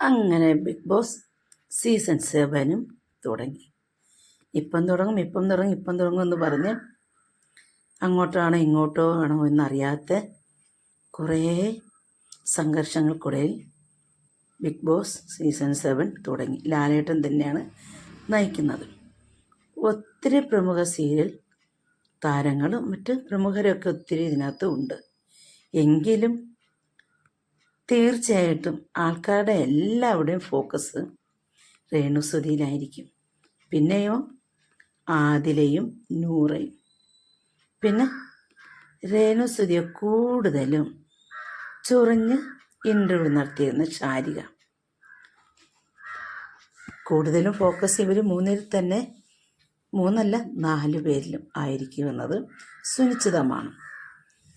അങ്ങനെ big boss season സെവനും തുടങ്ങി. ഇപ്പം തുടങ്ങും ഇപ്പം തുടങ്ങും ഇപ്പം തുടങ്ങും എന്ന് പറഞ്ഞ് അങ്ങോട്ടാണോ ഇങ്ങോട്ടോ ആണോ എന്നറിയാത്ത കുറേ സംഘർഷങ്ങൾക്കിടയിൽ ബിഗ് ബോസ് സീസൺ സെവൻ തുടങ്ങി. ലാലേട്ടൻ തന്നെയാണ് നയിക്കുന്നത്. ഒത്തിരി പ്രമുഖ സീരിയൽ താരങ്ങളും മറ്റ് പ്രമുഖരൊക്കെ ഒത്തിരി ഇതിനകത്ത് ഉണ്ട് എങ്കിലും തീർച്ചയായിട്ടും ആൾക്കാരുടെ എല്ലാവരുടെയും ഫോക്കസ് രേണുസുതിയിലായിരിക്കും പിന്നെയോ ആദിലയും നൂറയും. പിന്നെ രേണുസുതിയെ കൂടുതലും ചൊറിഞ്ഞ് ഇന്റർവ്യൂ നടത്തിയിരുന്ന ശാരിക. കൂടുതലും ഫോക്കസ് ഇവർ മൂന്നിൽ തന്നെ മൂന്നല്ല നാല് പേരിലും ആയിരിക്കുമെന്നത് സുനിശ്ചിതമാണ്.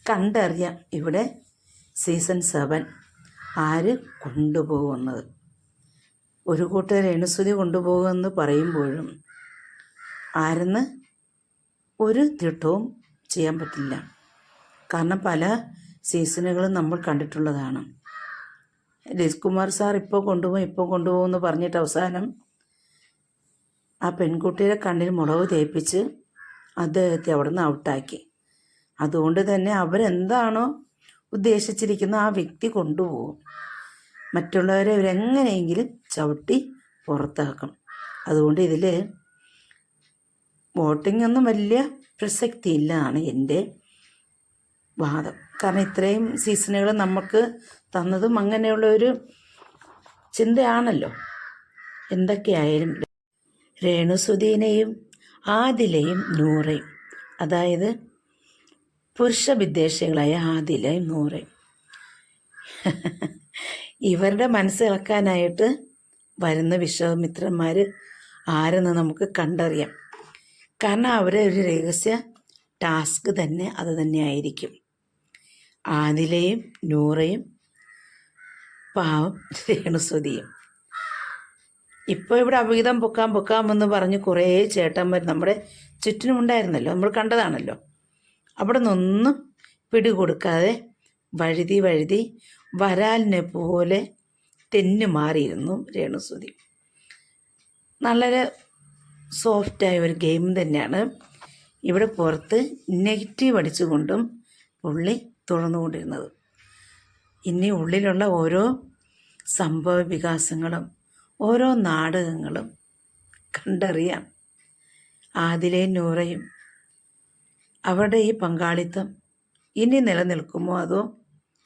കണ്ടറിയാം ഇവിടെ സീസൺ സെവൻ ആര് കൊണ്ടുപോകുന്നത്? ഒരു കൂട്ടർ രേണുസുതി കൊണ്ടുപോകുമെന്ന് പറയുമ്പോഴും ആരെന്ന് ഒരു തിട്ടവും ചെയ്യാൻ പറ്റില്ല. കാരണം പല സീസണുകളും നമ്മൾ കണ്ടിട്ടുള്ളതാണ്. രജികുമാർ സാർ ഇപ്പോൾ കൊണ്ടുപോകും ഇപ്പോൾ കൊണ്ടുപോകും എന്ന് പറഞ്ഞിട്ട് അവസാനം ആ പെൺകുട്ടിയുടെ കണ്ണിൽ മുളക് തേപ്പിച്ച് അദ്ദേഹത്തെ അവിടെ നിന്ന് ഔട്ടാക്കി. അതുകൊണ്ട് തന്നെ അവരെന്താണോ ഉദ്ദേശിച്ചിരിക്കുന്ന ആ വ്യക്തി കൊണ്ടുപോകും. മറ്റുള്ളവരെ അവരെങ്ങനെയെങ്കിലും ചവിട്ടി പുറത്താക്കും. അതുകൊണ്ട് ഇതിൽ വോട്ടിംഗ് ഒന്നും വലിയ പ്രസക്തി ഇല്ലാണ് എന്റെ വാദം. കാരണം ഇത്രയും സീസണുകൾ നമുക്ക് തന്നതും അങ്ങനെയുള്ള ഒരു ചിന്തയാണല്ലോ. എന്തൊക്കെയായാലും രേണുസുദീനയും ആദിലയും നൂറയും. അതായത് പുരുഷ വിദ്വേഷികളായ ആദിലയും നൂറയും ഇവരുടെ മനസ്സിളക്കാനായിട്ട് വരുന്ന വിശ്വാമിത്രന്മാർ ആരെന്ന് നമുക്ക് കണ്ടറിയാം. കാരണം അവരെ ഒരു രഹസ്യ ടാസ്ക് തന്നെ അത് തന്നെയായിരിക്കും ആദിലയും നൂറയും പാവം രേണുസ്വതിയും ഇപ്പോൾ ഇവിടെ അവിഹിതം പൊക്കാം എന്ന് പറഞ്ഞ് കുറേ ചേട്ടന്മാർ നമ്മുടെ ചുറ്റിനുമുണ്ടായിരുന്നല്ലോ നമ്മൾ കണ്ടതാണല്ലോ. അവിടെ നിന്നൊന്നും പിടികൊടുക്കാതെ വഴുതി വഴുതി വരാലിനെ പോലെ തെന്നു മാറിയിരുന്നു രേണുസുതി. വളരെ സോഫ്റ്റായ ഒരു ഗെയിം തന്നെയാണ്. ഇവിടെ പുറത്ത് നെഗറ്റീവ് അടിച്ചുകൊണ്ടും ഉള്ളി തുറന്നുകൊണ്ടിരുന്നത്. ഇനി ഉള്ളിലുള്ള ഓരോ സംഭവ വികാസങ്ങളും ഓരോ നാടകങ്ങളും കണ്ടറിയാം. ആദിലയും നൂറയും അവരുടെ ഈ പങ്കാളിത്തം ഇനി നിലനിൽക്കുമോ അതോ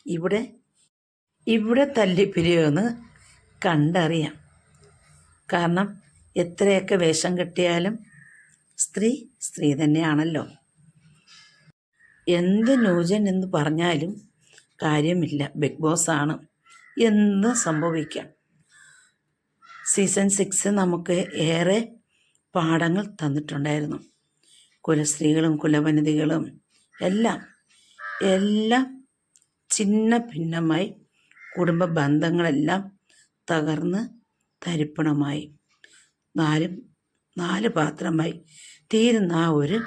ഇവിടെ ഇവിടെ തല്ലിപ്പിരിയുമെന്ന് കണ്ടറിയാം. കാരണം എത്രയൊക്കെ വേഷം കെട്ടിയാലും സ്ത്രീ സ്ത്രീ തന്നെയാണല്ലോ. എന്ത് ന്യൂജൻ എന്ന് പറഞ്ഞാലും കാര്യമില്ല. ബിഗ് ബോസ് ആണ് എന്ന് സംഭവിക്കാം. സീസൺ സിക്സ് നമുക്ക് ഏറെ പാഠങ്ങൾ തന്നിട്ടുണ്ടായിരുന്നു. കുലസ്ത്രീകളും കുലവനിതകളും എല്ലാം എല്ലാം ചിന്ന ഭിന്നമായി കുടുംബ ബന്ധങ്ങളെല്ലാം തകർന്ന് തരിപ്പണമായി. നാലും നാല് പാത്രമായി തീരുന്ന ആ ഒരു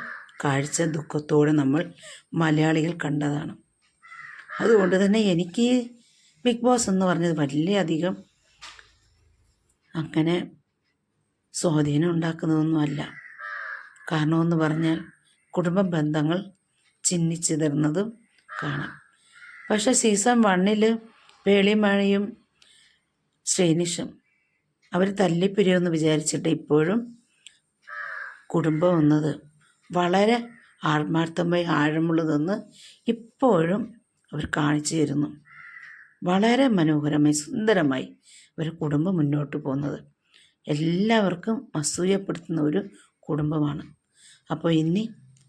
കാഴ്ച ദുഃഖത്തോടെ നമ്മൾ മലയാളികൾ കണ്ടതാണ്. അതുകൊണ്ട് തന്നെ എനിക്ക് ബിഗ് ബോസ് എന്ന് പറഞ്ഞത് വലിയധികം അങ്ങനെ സ്വാധീനം ഉണ്ടാക്കുന്നതൊന്നുമല്ല. കാരണമെന്ന് പറഞ്ഞാൽ കുടുംബ ബന്ധങ്ങൾ ചിന്നിച്ചിതറുന്നതും കാണാം. പക്ഷെ സീസൺ വണ്ണിൽ പേളിമഴയും ശ്രീനിഷും അവർ തല്ലിപ്പിരിയുമെന്ന് വിചാരിച്ചിട്ട് ഇപ്പോഴും കുടുംബം എന്നത് വളരെ ആത്മാർത്ഥമായി ആഴമുള്ളതെന്ന് ഇപ്പോഴും അവർ കാണിച്ചു തരുന്നു. വളരെ മനോഹരമായി സുന്ദരമായി ഒരു കുടുംബം മുന്നോട്ട് പോകുന്നത്. എല്ലാവർക്കും അസൂയപ്പെടുത്തുന്ന ഒരു കുടുംബമാണ്. അപ്പോൾ ഇനി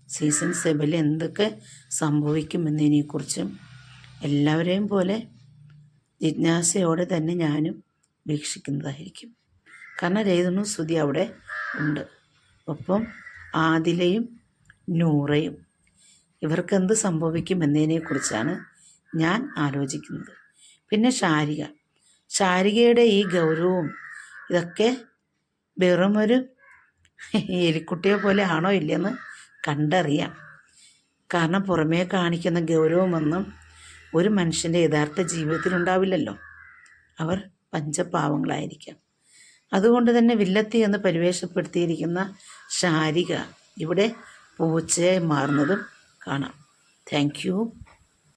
സീസൺ സെവനിൽ എന്തൊക്കെ സംഭവിക്കുമെന്നതിനെക്കുറിച്ചും എല്ലാവരെയും പോലെ ജിജ്ഞാസയോടെ തന്നെ ഞാനും വീക്ഷിക്കുന്നതായിരിക്കും. കാരണം രേതുണു സ്തുതി അവിടെ ഉണ്ട്. ഒപ്പം ആദിലയും നൂറയും. ഇവർക്ക് എന്ത് സംഭവിക്കും എന്നതിനെക്കുറിച്ചാണ് ഞാൻ ആലോചിക്കുന്നത്. പിന്നെ ശാരിക. ശാരികയുടെ ഈ ഗൗരവവും ഇതൊക്കെ വെറുമൊരു എലിക്കുട്ടിയെ പോലെ ആണോ ഇല്ലയെന്ന് കണ്ടറിയാം. കാരണം പുറമേ കാണിക്കുന്ന ഗൗരവമൊന്നും ഒരു മനുഷ്യന്റെ യഥാർത്ഥ ജീവിതത്തിൽ ഉണ്ടാവില്ലല്ലോ. അവർ പഞ്ചപാവങ്ങളായിരിക്കാം. അതുകൊണ്ട് തന്നെ വില്ലത്തി എന്ന് പരിവേഷപ്പെടുത്തിയിരിക്കുന്ന ശാരിക ഇവിടെ പൂച്ചയായി മാറുന്നതും കാണാം. താങ്ക്